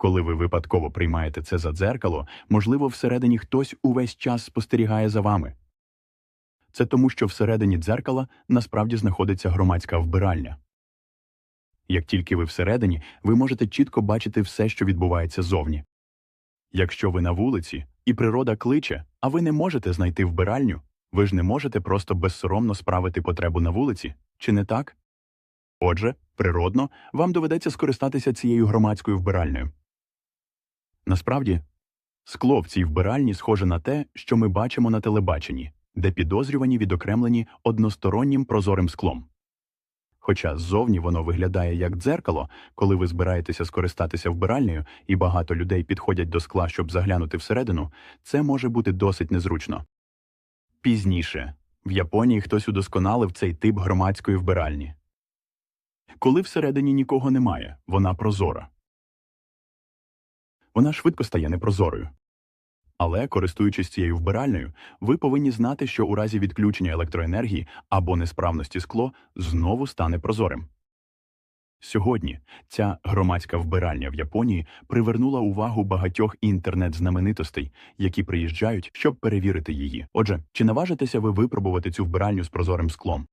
Коли ви випадково приймаєте це за дзеркало, можливо, всередині хтось увесь час спостерігає за вами. Це тому, що всередині дзеркала насправді знаходиться громадська вбиральня. Як тільки ви всередині, ви можете чітко бачити все, що відбувається зовні. Якщо ви на вулиці, і природа кличе, а ви не можете знайти вбиральню, ви ж не можете просто безсоромно справити потребу на вулиці, чи не так? Отже, природно, вам доведеться скористатися цією громадською вбиральнею. Насправді, скло в цій вбиральні схоже на те, що ми бачимо на телебаченні, де підозрювані відокремлені одностороннім прозорим склом. Хоча ззовні воно виглядає як дзеркало, коли ви збираєтеся скористатися вбиральнею і багато людей підходять до скла, щоб заглянути всередину, це може бути досить незручно. Пізніше в Японії хтось удосконалив цей тип громадської вбиральні. Коли всередині нікого немає, вона прозора. Вона швидко стає непрозорою. Але, користуючись цією вбиральнею, ви повинні знати, що у разі відключення електроенергії або несправності скло знову стане прозорим. Сьогодні ця громадська вбиральня в Японії привернула увагу багатьох інтернет-знаменитостей, які приїжджають, щоб перевірити її. Отже, чи наважитеся ви випробувати цю вбиральню з прозорим склом?